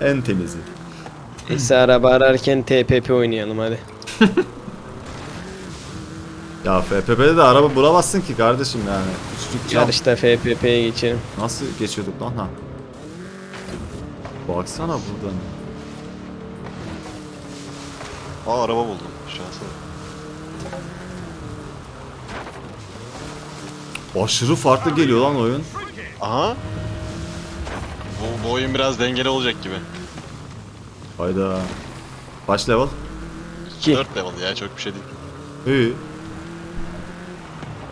En temizi. Neyse araba ararken TPP oynayalım hadi. Ya FPP'de de araba bulamazsın ki kardeşim yani. Küçücük cam. Yarışta FPP'ye geçelim. Nasıl geçiyorduk lan ha? Baksana buradan. Aa araba buldum. Şansa. Aşırı farklı geliyor lan oyun. Aha. Bu, bu oyun biraz dengeli olacak gibi. Hayda. Kaç level? 2. 4 level ya çok bir şey değil. İyi.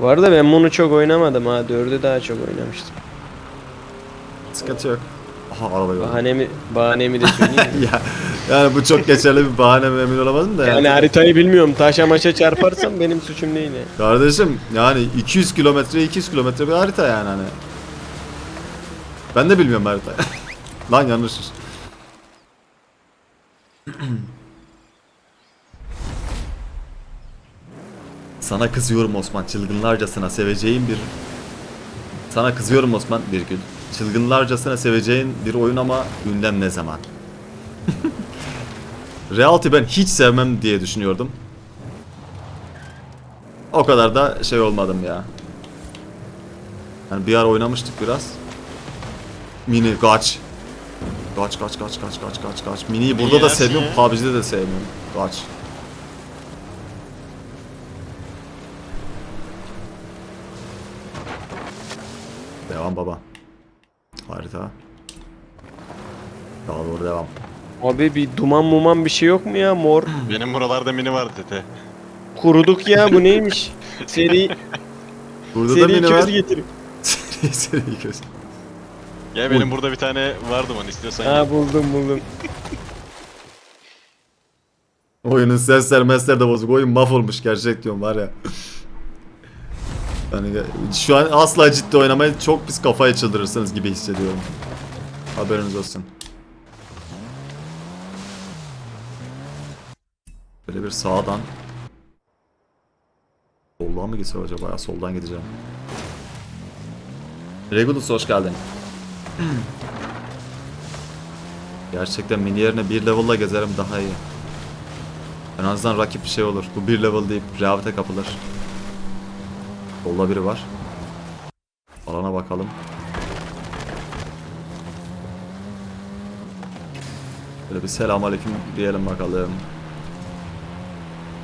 Bu arada ben bunu çok oynamadım ha. 4'ü daha çok oynamıştım. Sıkıntı yok. Aha araba gördüm. Bahanemi, bahanemi de söyleyeyim. mi? ya, yani bu çok geçerli bir bahane mi emin olamadım da. yani haritayı bilmiyorum. Taşa maşa çarparsam benim suçum değil ya. Kardeşim yani 200 kilometre 200 kilometre bir harita yani hani. Ben de bilmiyorum haritayı. Lan yanlış. Sana kızıyorum Osman çılgınlarcasına seveceğin bir Sana kızıyorum Osman bir gün. Çılgınlarcasına seveceğin bir oyun ama gündem ne zaman? Reality ben hiç sevmem diye düşünüyordum. O kadar da şey olmadım ya. Yani bir ara oynamıştık biraz. Mini kaç. Kaç kaç kaç kaç kaç kaç kaç. Mini'yi burada da sevmiyorum, ya. PUBG'de de sevmiyorum. Kaç. Devam baba. Harita. Daha doğru devam. Abi bir duman muman bir şey yok mu ya mor? Benim buralarda mini var tete. Kuruduk ya bu neymiş? Seri, Burada da seri mini köz var. getir. seri seri göz. Ya benim burada bir tane vardı onu istiyorsan. gel. Ha buldum buldum. Oyunun sesler mesler de bozuk. Oyun mahvolmuş gerçek diyorum var ya. Yani şu an asla ciddi oynamayı çok pis kafaya çıldırırsınız gibi hissediyorum. Haberiniz olsun. Böyle bir sağdan. Soldan mı gitsem acaba ya? Soldan gideceğim. Regulus hoş geldin. Gerçekten mini yerine bir level'la gezerim daha iyi. En azından rakip bir şey olur. Bu bir level deyip rehavete kapılır. Solda biri var. Alana bakalım. Böyle bir selam aleyküm diyelim bakalım.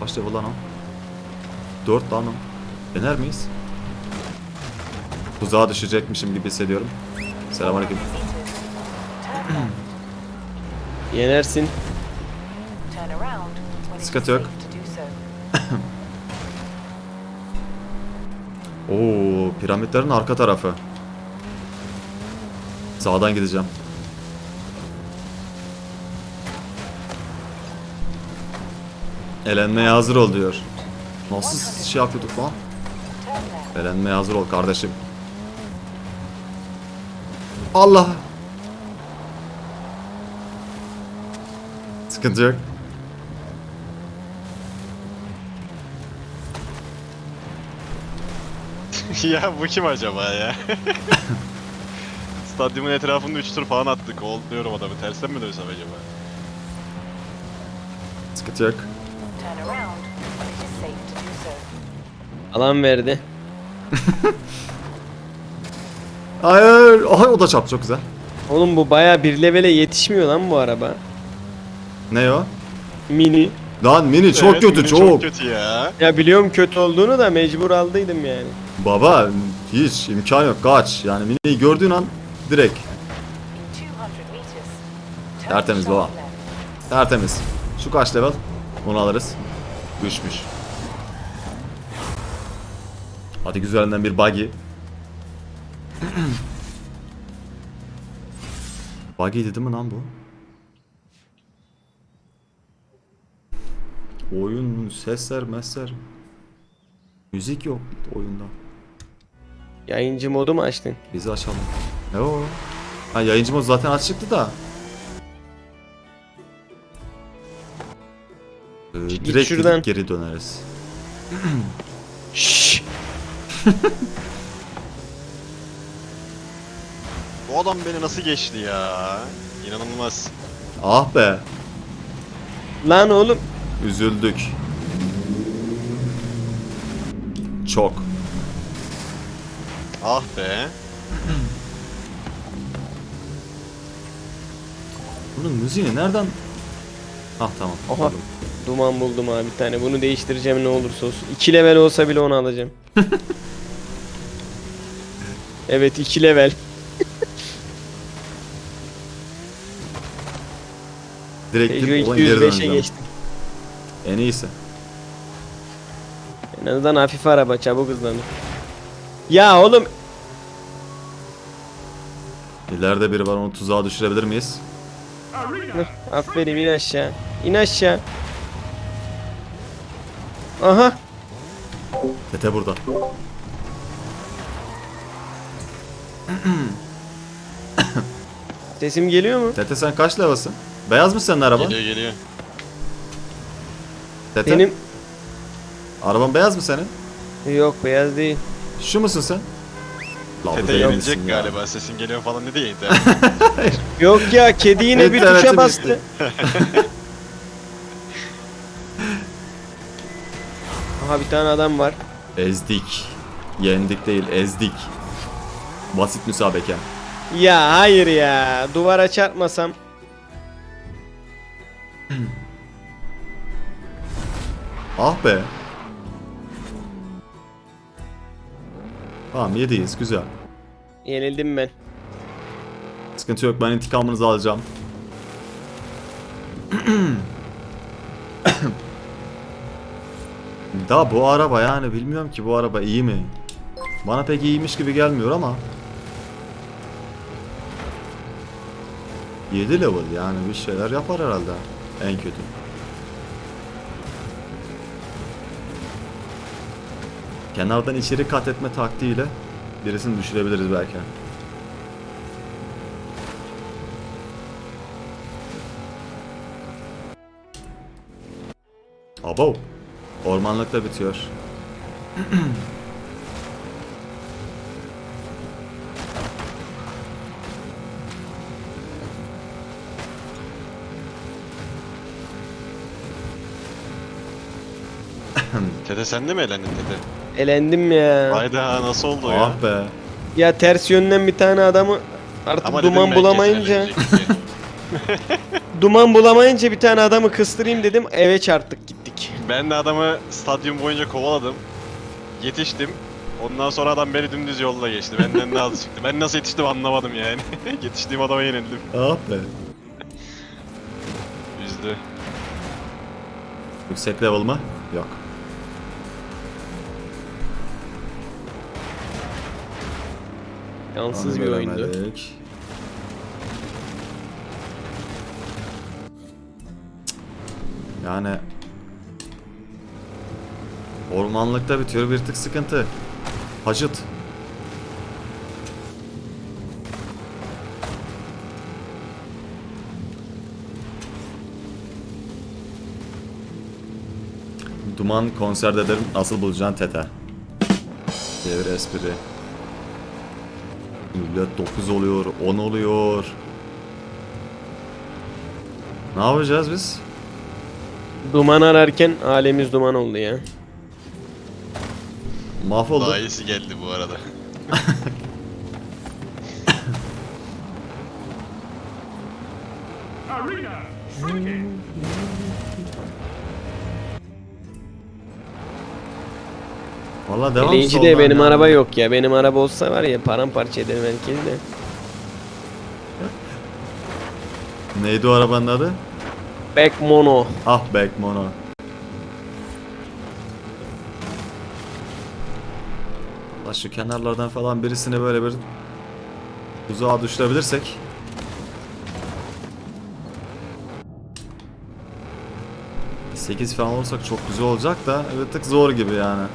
Kaç level lan o? 4 lan o. Dener miyiz? Tuzağa düşecekmişim gibi hissediyorum. Selam aleyküm. Yenersin. Sıkıntı yok. Oo, piramitlerin arka tarafı. Sağdan gideceğim. Elenmeye hazır ol diyor. Nasıl şey yapıyorduk lan? Elenmeye hazır ol kardeşim. Allah. Sıkıntı yok. ya bu kim acaba ya? Stadyumun etrafında 3 tur falan attık. Oluyorum adamı. Tersten mi dönsem acaba? Sıkıntı yok. Turn around Hayır. Ay o da çarptı çok güzel. Oğlum bu baya bir levele yetişmiyor lan bu araba. Ne o? Mini. Lan mini çok Evet, kötü mini çok. Çok kötü ya. Ya biliyorum kötü olduğunu da mecbur aldıydım yani. Baba hiç imkan yok kaç. Yani miniyi gördüğün an direkt 200 meters. Turn Tertemiz baba. tertemiz. Şu kaç level? Onu alırız. Güçmüş. Hadi güzelinden bir buggy. Buggy'ydi değil mi lan bu? Oyun sesler mesler. Müzik yok oyunda. Yayıncı modu mu açtın? Bizi açalım. Ne o? Ha yayıncı mod zaten açıktı da. Ee, Git direkt şuradan. gidip geri döneriz. Şşş. Bu adam beni nasıl geçti ya? İnanılmaz. Ah be. Lan oğlum. Üzüldük. Çok. Ah be. Bunun müziğini nereden... Ah tamam. Oha. buldum. Duman buldum abi bir tane. Bunu değiştireceğim ne olursa olsun. 2 level olsa bile onu alacağım. evet 2 level. Direkt Peugeot gidip ona geri 205'e döneceğim. geçtim. En iyisi. En azından hafif araba çabuk hızlanır. Ya oğlum İleride biri var onu tuzağa düşürebilir miyiz? Aferin in aşağı. İn aşağı. Aha. Tete burada. Sesim geliyor mu? Tete sen kaç levasın? Beyaz mı senin araban? Geliyor geliyor. Tete Benim araban beyaz mı senin? yok beyaz değil. Şu musun sen? La bu Tete değil yenilecek misin ya? galiba. Sesin geliyor falan dedi ya. Yok ya kedi yine bir İnternete tuşa bastı. Aha bir tane adam var. Ezdik. Yendik değil ezdik. Basit müsabeke. Ya hayır ya. Duvara çarpmasam. Ah be. Tamam yediyiz güzel. Yenildim ben. Sıkıntı yok ben intikamınızı alacağım. Daha bu araba yani bilmiyorum ki bu araba iyi mi? Bana pek iyiymiş gibi gelmiyor ama. 7 level yani bir şeyler yapar herhalde en kötü. Kenardan içeri kat etme taktiğiyle birisini düşürebiliriz belki. Abo. Ormanlıkta bitiyor. Tete sen de mi elendin Tete? Elendim ya. Hayda nasıl oldu ya? Ah be. Ya ters yönden bir tane adamı artık Ama dedim duman ben bulamayınca kesin elenecek diye. duman bulamayınca bir tane adamı kıstırayım dedim eve çarptık gittik. Ben de adamı stadyum boyunca kovaladım. Yetiştim. Ondan sonra adam beni dümdüz yolla geçti. Benden daha hızlı çıktı. Ben nasıl yetiştim anlamadım yani. Yetiştiğim adama yenildim. Ah be. Üzdü. Yüksek level mı? Yok. Yansız bir oyundu. göremedik. Yani Ormanlıkta bitiyor bir tık sıkıntı. Hacıt. Duman konserde ederim nasıl bulacaksın tete. Devir espri. Millet 9 oluyor, 10 oluyor. Ne yapacağız biz? Duman ararken alemiz duman oldu ya. Mahvolduk. Daha iyisi geldi bu arada. Valla devam Eleyici de benim ya. araba yok ya. Benim araba olsa var ya paramparça ederim herkesi de. Neydi o arabanın adı? Back mono. Ah Back Mono. Allah şu kenarlardan falan birisini böyle bir tuzağa düşürebilirsek. Sekiz falan olursak çok güzel olacak da bir tık zor gibi yani.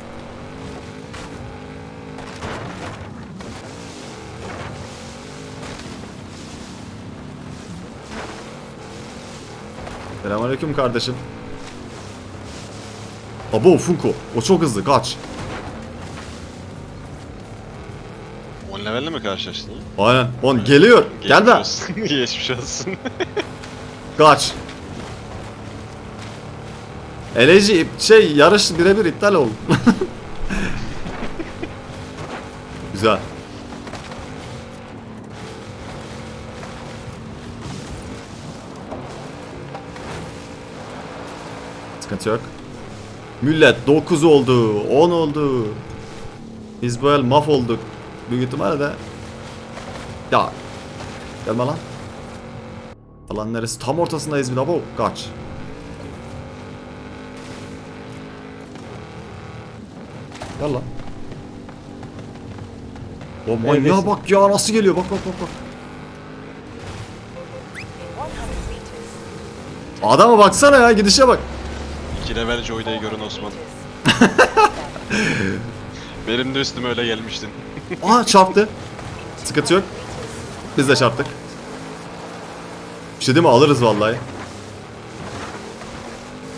Selamünaleyküm kardeşim. Abo Funko. O çok hızlı. Kaç. O ne Canavarla mi karşılaştın? Aynen. On geliyor. Gel olsun. Geçmiş olsun. Kaç. Eleci şey yarış birebir iptal oldu. Güzel. Sıkıntı yok. Millet 9 oldu, 10 oldu. Biz böyle mahvolduk. Büyük ihtimalle de. Ya. Gelme lan. Alan neresi? Tam ortasındayız bir daha. Bu kaç. Gel lan. O manyağa bak ya nasıl geliyor bak bak bak bak. In 100 meters. Adama baksana ya gidişe bak. İki level Joyda'yı görün Osman. Benim de üstüme öyle gelmiştin. Aa çarptı. Sıkıntı yok. Biz de çarptık. Bir şey değil mi alırız vallahi.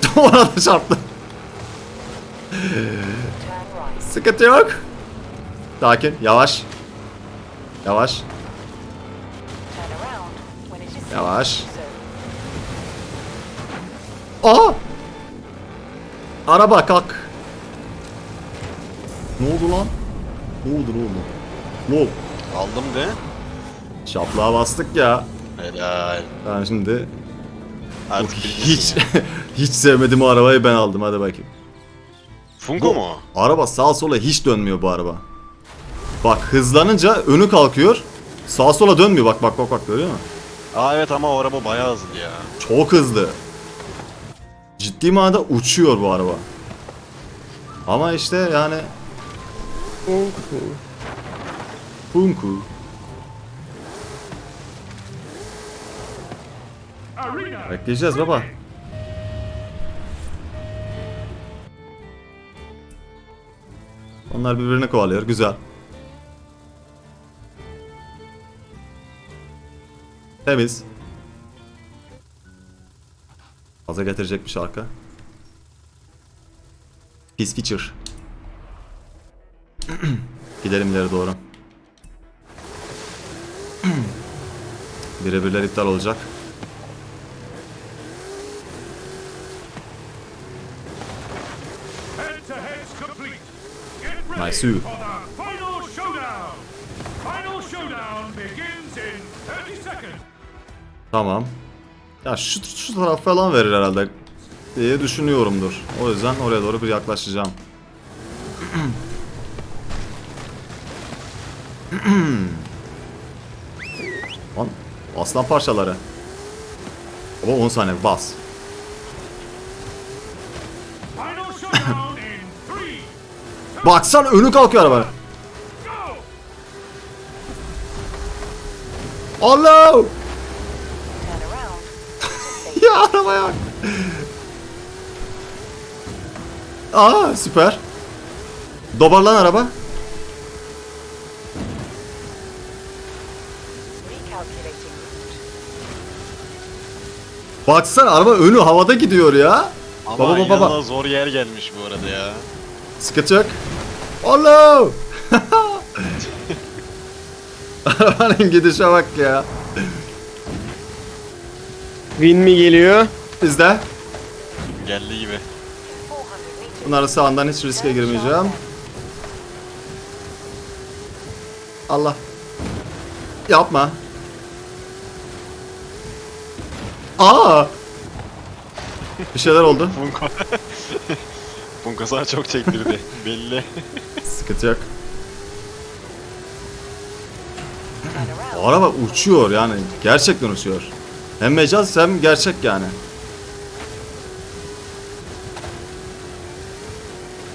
Ona da çarptı. Sıkıntı yok. Sakin yavaş. Yavaş. Yavaş. Aa! Araba kalk. Ne oldu lan? Ne oldu ne oldu? Ne oldu? Aldım de. Şaplığa bastık ya. Helal. Ben şimdi Artık hiç hiç sevmedim o arabayı ben aldım hadi bakayım. Funko mu? Araba sağa sola hiç dönmüyor bu araba. Bak hızlanınca önü kalkıyor. Sağa sola dönmüyor bak bak bak bak görüyor musun? Aa evet ama o araba bayağı hızlı ya. Çok hızlı. Ciddi manada uçuyor bu araba. Ama işte yani Punku. Bekleyeceğiz baba. Onlar birbirini kovalıyor. Güzel. Temiz. Fazla getirecek bir şarkı. Pis feature. Gidelim ileri doğru. Birebirler iptal olacak. Nice. for the final showdown. Final showdown begins in 30 seconds. Tamam. Ya şu, şu taraf falan verir herhalde diye düşünüyorumdur. O yüzden oraya doğru bir yaklaşacağım. Lan aslan parçaları. Ama 10 saniye bas. Baksan önü kalkıyor araba. Allah! Ya arabaya bak. Aa süper. Dobarlan araba. Recalculating route. Baksana araba önü havada gidiyor ya. Ama Baba, baba, baba. zor yer gelmiş bu arada ya. Sıkıntı yok. Allah! Arabanın gidişe bak ya. Win mi geliyor? Bizde. Geldi gibi. 400 meters. Bunların sağından hiç riske girmeyeceğim. Allah. Yapma. Aa! Bir şeyler oldu. Funko. Funko sana çok çektirdi. Belli. Sıkıntı yok. O araba uçuyor yani. Gerçekten uçuyor. Hem mecaz hem gerçek yani.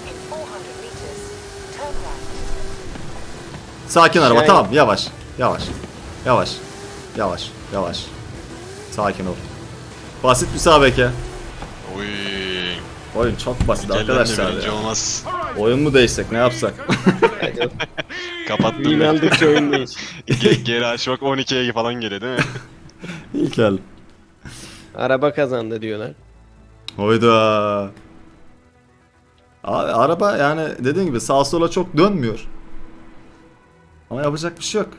In 400 meters. Turn right. Sakin araba tamam yavaş. Yavaş. Yavaş. Yavaş. Yavaş. Sakin ol. Basit müsabeke. Oy. Oyun çok basit de arkadaşlar ya. olmaz. Oyun mu değişsek ne yapsak? Kapattım. Aldıkça oyun değil. Ge- Geri aç bak 12'ye falan geliyor değil mi? İlk el. Araba kazandı diyorlar. Oyda. Abi araba yani dediğin gibi sağa sola çok dönmüyor. Ama yapacak bir şey yok.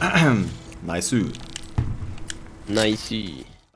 nice. Nice.